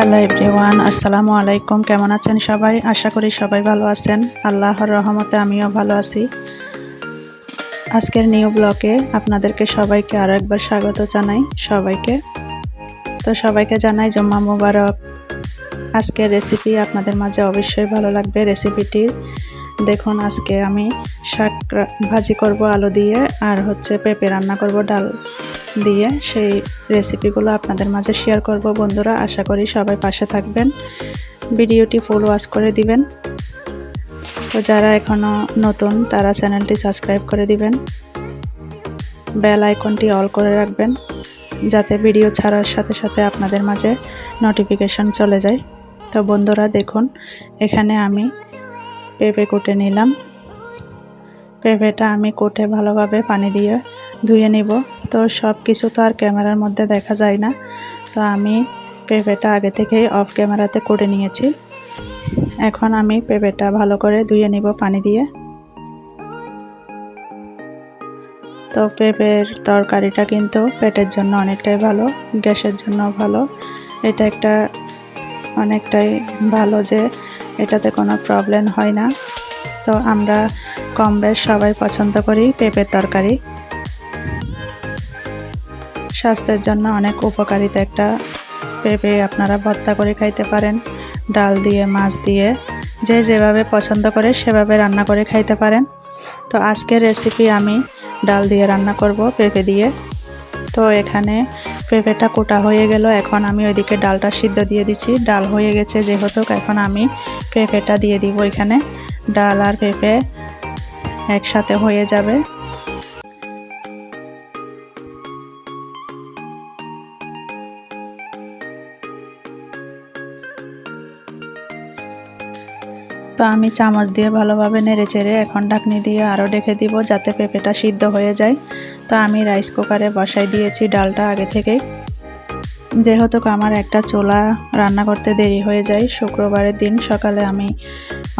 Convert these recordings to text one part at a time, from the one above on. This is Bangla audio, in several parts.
হ্যালো এভরিওয়ান, আসসালামু আলাইকুম। কেমন আছেন সবাই? আশা করি সবাই ভালো আছেন। আল্লাহর রহমতে আমিও ভালো আছি। আজকের নিউ ব্লকে আপনাদেরকে সবাইকে আরও একবার স্বাগত জানাই, সবাইকে। তো সবাইকে জানাই জম্মা মুবারক। আজকের রেসিপি আপনাদের মাঝে অবশ্যই ভালো লাগবে। রেসিপিটি দেখুন, আজকে আমি শাক ভাজি করব আলু দিয়ে, আর হচ্ছে পেঁপে রান্না করব ডাল। দিয়ে সেই রেসিপিগুলো আপনাদের মাঝে শেয়ার করব। বন্ধুরা, আশা করি সবাই পাশে থাকবেন। ভিডিওটি ফুল ওয়াচ করে দিবেন। তো যারা এখনও নতুন, তারা চ্যানেলটি সাবস্ক্রাইব করে দিবেন। বেল আইকনটি অল করে রাখবেন, যাতে ভিডিও ছাড়ার সাথে সাথে আপনাদের মাঝে নোটিফিকেশন চলে যায়। তো বন্ধুরা, দেখুন, এখানে আমি পেঁপে কুটে নিলাম। পেঁপেটা আমি কুটে ভালোভাবে পানি দিয়ে ধুয়ে নিব। তো সব কিছু তো আর ক্যামেরার মধ্যে দেখা যায় না। তো আমি পেঁপেটা আগে থেকেই অফ ক্যামেরাতে করে নিয়েছি। এখন আমি পেঁপেটা ভালো করে ধুয়ে নিব পানি দিয়ে। তো পেঁপের তরকারিটা কিন্তু পেটের জন্য অনেকটাই ভালো, গ্যাসের জন্য ভালো। এটা একটা অনেকটাই ভালো যে এটাতে কোনো প্রবলেম হয় না। তো আমরা কম বেশ সবাই পছন্দ করি পেঁপের তরকারি। স্বাস্থ্যের জন্য অনেক উপকারিতা একটা পেঁপে আপনারা ভর্তা করে খাইতে পারেন, ডাল দিয়ে, মাছ দিয়ে, যে যেভাবে পছন্দ করে সেভাবে রান্না করে খাইতে পারেন। তো আজকের রেসিপি আমি ডাল দিয়ে রান্না করব পেঁপে দিয়ে। তো এখানে পেঁপেটা কোটা হয়ে গেল, এখন আমি ওইদিকে ডালটা সিদ্ধ দিয়ে দিচ্ছি। ডাল হয়ে গেছে যেহেতু, এখন আমি পেঁপেটা দিয়ে দিব এখানে। ডাল আর পেঁপে একসাথে হয়ে যাবে। তো আমি চামচ দিয়ে ভালোভাবে নেড়ে চেড়ে এখন ঢাকনি দিয়ে আরও ডেকে দিব যাতে পেঁপেটা সিদ্ধ হয়ে যায়। তো আমি রাইস কুকারে বসাই দিয়েছি ডালটা আগে থেকেই। যেহেতু আমার একটা চোলা রান্না করতে দেরি হয়ে যায়, শুক্রবারের দিন সকালে আমি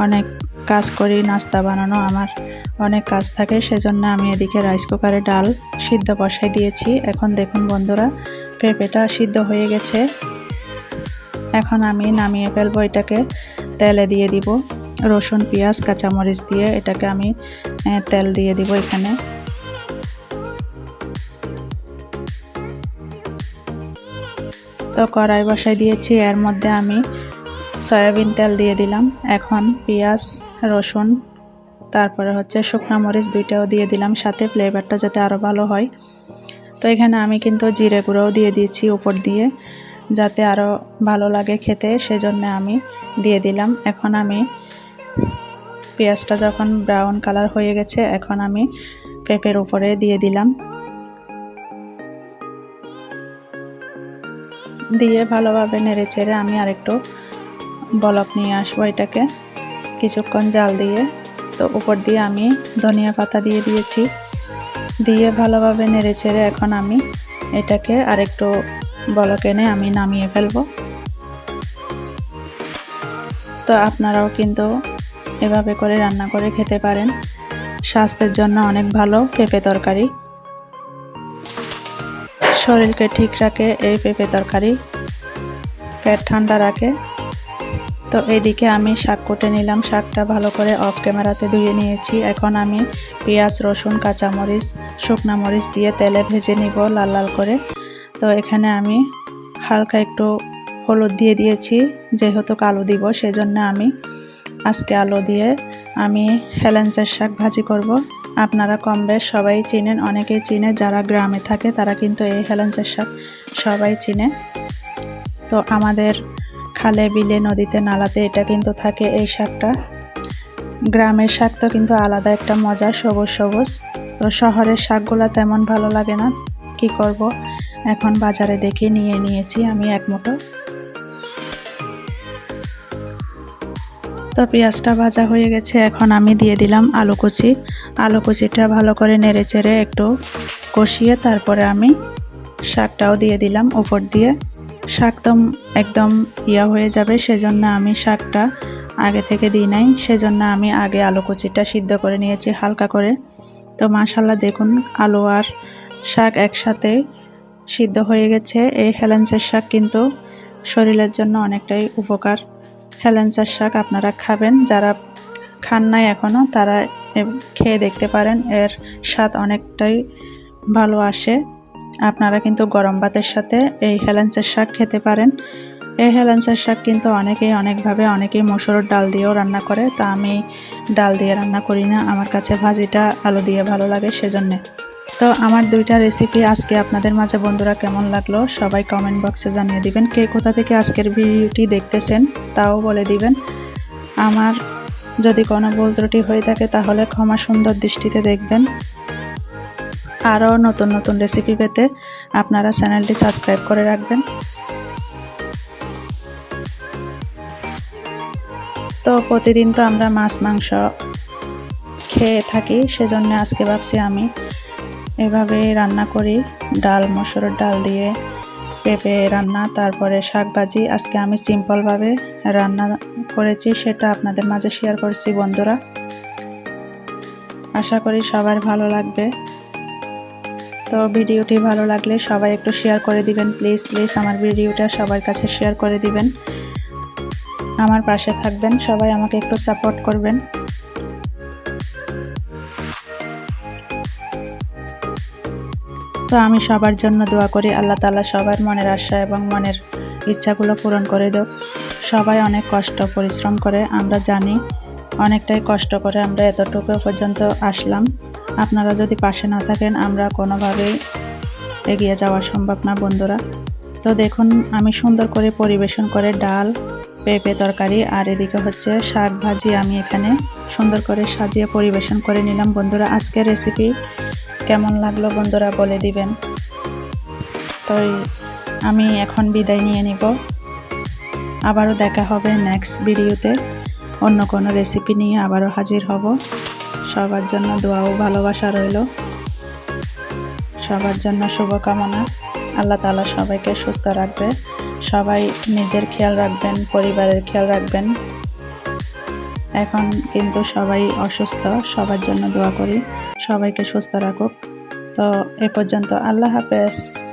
অনেক কাজ করি, নাস্তা বানানো আমার অনেক কাজ থাকে, সেজন্য আমি এদিকে রাইস কুকারে ডাল সিদ্ধ বসাই দিয়েছি। এখন দেখুন বন্ধুরা, পেঁপেটা সিদ্ধ হয়ে গেছে। এখন আমি নামিয়ে ফেলব এটাকে, তেলে দিয়ে দিব। রসুন, পেঁয়াজ, কাঁচামরিচ দিয়ে এটাকে আমি তেল দিয়ে দিব এখানে। তো কড়াই বসাই দিয়েছি, এর মধ্যে আমি সয়াবিন তেল দিয়ে দিলাম। এখন পেঁয়াজ, রসুন, তারপরে হচ্ছে শুকনো মরিচ দুইটাও দিয়ে দিলাম, সাথে ফ্লেভারটা যাতে আরও ভালো হয়। তো এখানে আমি কিন্তু জিরে গুঁড়োও দিয়ে দিয়েছি উপর দিয়ে, যাতে আরও ভালো লাগে খেতে, সেজন্য আমি দিয়ে দিলাম। এখন আমি পেঁয়াজটা যখন ব্রাউন কালার হয়ে গেছে, এখন আমি পেঁপের উপরে দিয়ে দিলাম। দিয়ে ভালোভাবে নেড়ে চেড়ে আমি আরেকটু বলক নিয়ে আসব এটাকে। কিছুক্ষণ জাল দিয়ে, তো উপর দিয়ে আমি ধনিয়া পাতা দিয়ে দিয়েছি। দিয়ে ভালোভাবে নেড়ে চেড়ে এখন আমি এটাকে আরেকটু বলক এনে আমি নামিয়ে ফেলব। তো আপনারাও কিন্তু এভাবে করে রান্না করে খেতে পারেন। স্বাস্থ্যের জন্য অনেক ভালো পেঁপে তরকারি। শরীরকে ঠিক রাখে এই পেঁপে তরকারি। পেট ঠান্ডা রাখে। তো এদিকে আমি শাক কুটে নিলাম। শাকটা ভালো করে অফ ক্যামেরাতে ধুয়ে নিয়েছি। এখন আমি পেঁয়াজ, রসুন, কাঁচামরিচ, শুকনা মরিচ দিয়ে তেলে ভেজে নিব লাল লাল করে। তো এখানে আমি হালকা একটু হলুদ দিয়ে দিয়েছি, যেহেতু কালো দিব, সেজন্য আমি আজকে আলু দিয়ে আমি হেলেঞ্চের শাক ভাজি করব। আপনারা কম বেশ সবাই চিনেন, অনেকেই চিনে, যারা গ্রামে থাকে তারা কিন্তু এই হেলেঞ্চের শাক সবাই চিনে। তো আমাদের খালে, বিলে, নদীতে, নালাতে এটা কিন্তু থাকে এই শাকটা। গ্রামের শাক তো কিন্তু আলাদা একটা মজা, সবুজ সবুজ। তো শহরের শাকগুলো তেমন ভালো লাগে না। কি করব? এখন বাজারে দেখে নিয়ে নিয়েছি আমি এক মুঠো। তো পেঁয়াজটা ভাজা হয়ে গেছে, এখন আমি দিয়ে দিলাম আলু কুচি। আলু কুচিটা ভালো করে নেড়ে চেড়ে একটু কষিয়ে তারপরে আমি শাকটাও দিয়ে দিলাম উপর দিয়ে। শাক তো একদম ইয়া হয়ে যাবে, সেজন্য আমি শাকটা আগে থেকে দিই নাই, সেজন্য আমি আগে আলু কুচিটা সিদ্ধ করে নিয়েছি হালকা করে। তো মাশাল্লাহ দেখুন, আলু আর শাক একসাথে সিদ্ধ হয়ে গেছে। এই হেলেন্সের শাক কিন্তু শরীরের জন্য অনেকটাই উপকার। হেলেঞ্চার শাক আপনারা খাবেন। যারা খান নাই এখনও তারা খেয়ে দেখতে পারেন, এর স্বাদ অনেকটাই ভালো আসে। আপনারা কিন্তু গরম ভাতের সাথে এই হেলেঞ্চের শাক খেতে পারেন। এই হেলেঞ্চের শাক কিন্তু অনেকেই অনেকভাবে, অনেকেই মসুরের ডাল দিয়েও রান্না করে। তা আমি ডাল দিয়ে রান্না করি না। আমার কাছে ভাজিটা আলু দিয়ে ভালো লাগে সেজন্যে। তো আমার দুইটা রেসিপি আজকে আপনাদের মাঝে বন্ধুরা কেমন লাগল সবাই কমেন্ট বক্সে জানিয়ে দিবেন কে কোথা থেকে আজকের ভিডিওটি দেখতেছেন তাও বলে দিবেন। আমার যদি কোনো ভুল ত্রুটি হয়ে থাকে তাহলে ক্ষমা সুন্দর দৃষ্টিতে দেখবেন। আরও নতুন নতুন রেসিপি পেতে আপনারা চ্যানেলটি সাবস্ক্রাইব করে রাখবেন। তো প্রতিদিন তো আমরা মাছ, মাংস খেয়ে থাকি, সেজন্য আজকে ভাবছি আমি এভাবে রান্না করি। ডাল, মসুরের ডাল দিয়ে পেঁপে রান্না, তারপরে শাক ভাজি আজকে আমি সিম্পলভাবে রান্না করেছি, সেটা আপনাদের মাঝে শেয়ার করছি বন্ধুরা। আশা করি সবার ভালো লাগবে। তো ভিডিওটি ভালো লাগলে সবাই একটু শেয়ার করে দিবেন। প্লিজ প্লিজ আমার ভিডিওটা সবার কাছে শেয়ার করে দিবেন। আমার পাশে থাকবেন। সবাই আমাকে একটু সাপোর্ট করবেন। তো আমি সবার জন্য দোয়া করি, আল্লাহ তালা সবার মনের আশা এবং মনের ইচ্ছাগুলো পূরণ করে দেব সবাই অনেক কষ্ট, পরিশ্রম করে, আমরা জানি অনেকটাই কষ্ট করে আমরা এতটুকু পর্যন্ত আসলাম। আপনারা যদি পাশে না থাকেন, আমরা কোনোভাবেই এগিয়ে যাওয়া সম্ভব না, বন্ধুরা। তো দেখুন, আমি সুন্দর করে পরিবেশন করে ডাল, পেঁপে তরকারি আর এদিকে হচ্ছে শাক ভাজি আমি এখানে সুন্দর করে সাজিয়ে পরিবেশন করে নিলাম, বন্ধুরা। আজকের রেসিপি কেমন লাগল বন্ধুরা বলে দিবেন। তো আমি এখন বিদায় নিয়ে নিব। আবারও দেখা হবে নেক্সট ভিডিওতে অন্য কোনো রেসিপি নিয়ে আবারও হাজির হব। সবার জন্য দোয়া ও ভালোবাসা রইল। সবার জন্য শুভকামনা। আল্লাহ তালা সবাইকে সুস্থ রাখবে। সবাই নিজের খেয়াল রাখবেন, পরিবারের খেয়াল রাখবেন। এখন কিন্তু সবাই অসুস্থ, সবার জন্য দোয়া করি। সবাইকে সুস্থ রাখুক। তো এ পর্যন্ত আল্লাহ হাফেজ।